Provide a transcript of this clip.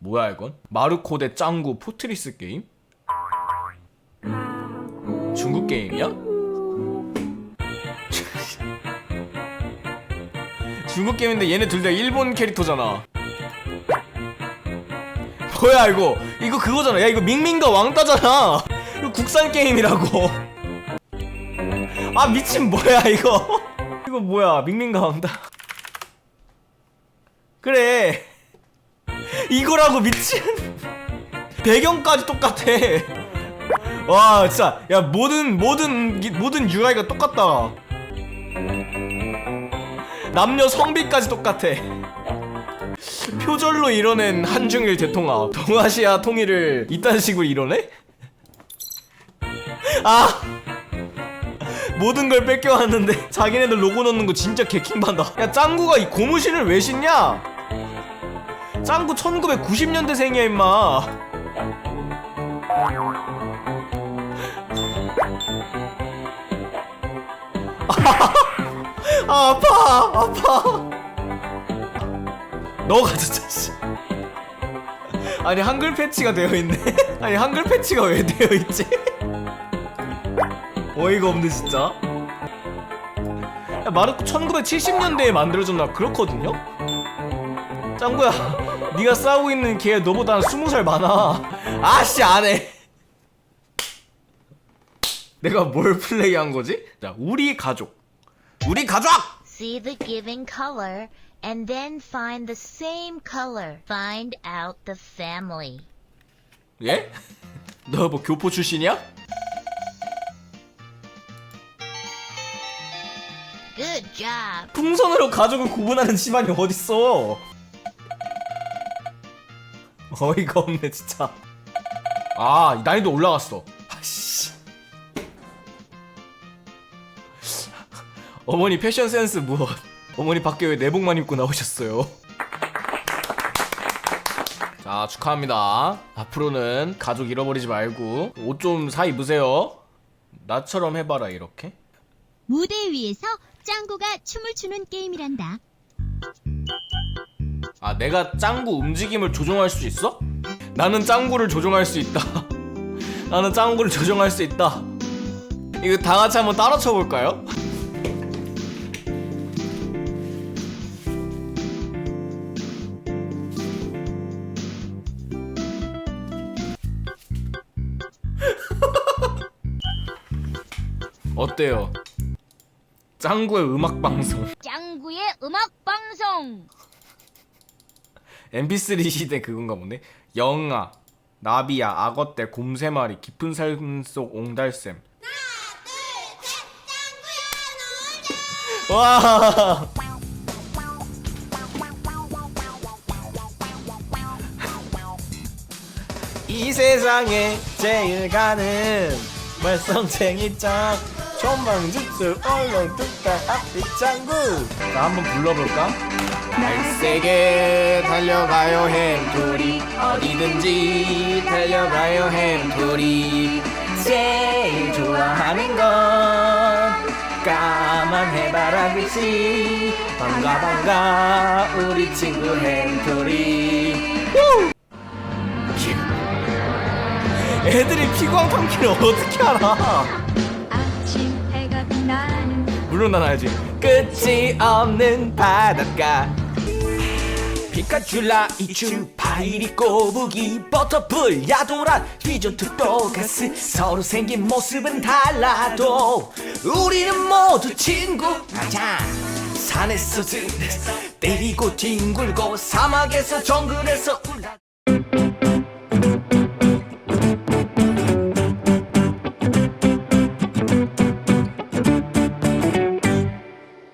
뭐야 이건? 마르코 대 짱구 포트리스 게임? 중국 게임이야? 중국 게임인데 얘네 둘 다 일본 캐릭터잖아. 뭐야 이거? 이거 그거잖아. 야 이거 밍밍과 왕따잖아. 이거 국산 게임이라고. 아 미친 뭐야 이거? 이거 뭐야 밍밍과 왕따. 그래. 이거라고 미친. 배경까지 똑같아. 와 진짜 야 모든 모든 기- 모든 UI가 똑같다. 남녀 성비까지 똑같아. 표절로 이뤄낸 한중일 대통합 동아시아 통일을 이딴 식으로 이뤄내? 아 모든 걸 뺏겨왔는데 자기네들 로고 넣는 거 진짜 개킹받아 야 짱구가 이 고무신을 왜 신냐 짱구 1990년대생이야 임마. 아, 아파 아파. 너 가졌자 씨. 아니 한글 패치가 되어 있네. 아니 한글 패치가 왜 되어 있지? 어이가 없네 진짜. 야, 마르코 1970년대에 만들어졌나 그렇거든요? 짱구야 네가 싸우고 있는 걔 너보다 한 20살 많아 아씨 안해 내가 뭘 플레이한 거지? 자 우리 가족 우리 가족! See the given color and then find the same color. Find out the family. 예? 너 뭐 교포 출신이야? Good job. 풍선으로 가족을 구분하는 집안이 어딨어? 어이가 없네 진짜. 아 난이도 올라갔어. 아씨. 어머니 패션 센스 무엇? 어머니 밖에 왜 내복만 입고 나오셨어요? 자 축하합니다. 앞으로는 가족 잃어버리지 말고 옷 좀 사 입으세요. 나처럼 해봐라 이렇게. 무대 위에서 짱구가 춤을 추는 게임이란다. 아 내가 짱구 움직임을 조종할 수 있어? 나는 짱구를 조종할 수 있다 나는 짱구를 조종할 수 있다 이거 다 같이 한번 따라 쳐볼까요? 어때요? 짱구의 음악 방송 짱구의 음악 방송. MP3 시대 그건가 보네. 영아, 나비야, 악어떼, 곰새마리, 깊은 삶 속 옹달샘. 와. 이 세상에 제일 가는 말썽쟁이 짱 전방지출 얼렁뚱땅 앞뒤 짱구 자 한번 불러볼까? 날세게 달려가요 햄토리. 어디든지 달려가요 햄토리. 제일 좋아하는 건 까만 해바라기씨. 반가 반가 우리 친구 햄토리. 애들이 피광 탐기를 어떻게 알아? 아침 해가 빛나는 물론 난 알지. 끝이 없는 바닷가 피카츄 라 이츄 파이리 꼬부기 버터풀 야도란 휘전투 또가스 서로 생긴 모습은 달라도 우리는 모두 친구. 가자. 산에서 들에서 때리고 뒹굴고 사막에서 정글에서 울라